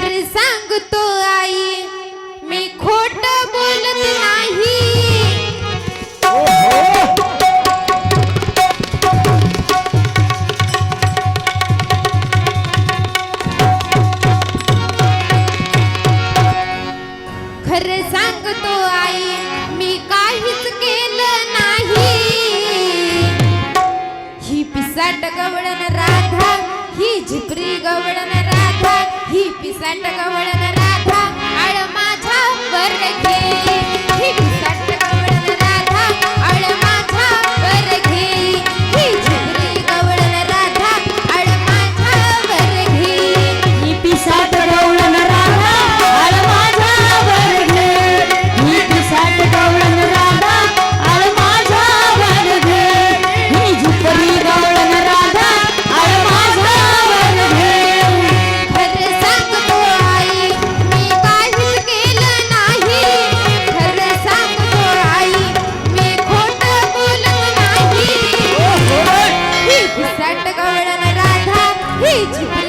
खरं सांगतो आई. मी खोट बोलत नाही. खरं सांगतो आई मी काहीच केलं नाही. ही पिसाट गवळण राधा ही झिपरी गवळण राधा. ही पिसाट गवळण राधा आळ माझ्या वर घे. गौड़न राधा ही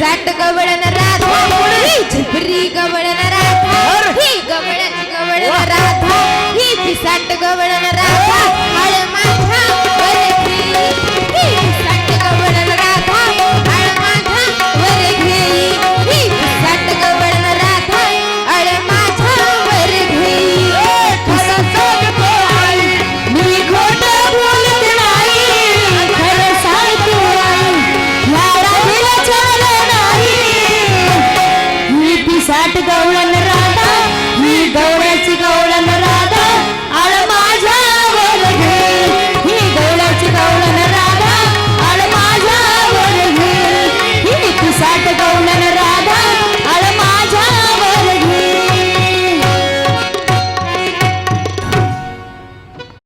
ही. पिसाट गवळण राधा ही झिपरी गवळण राधा. ही गवळण गवळण राधा ही पिसाट गवळण राधा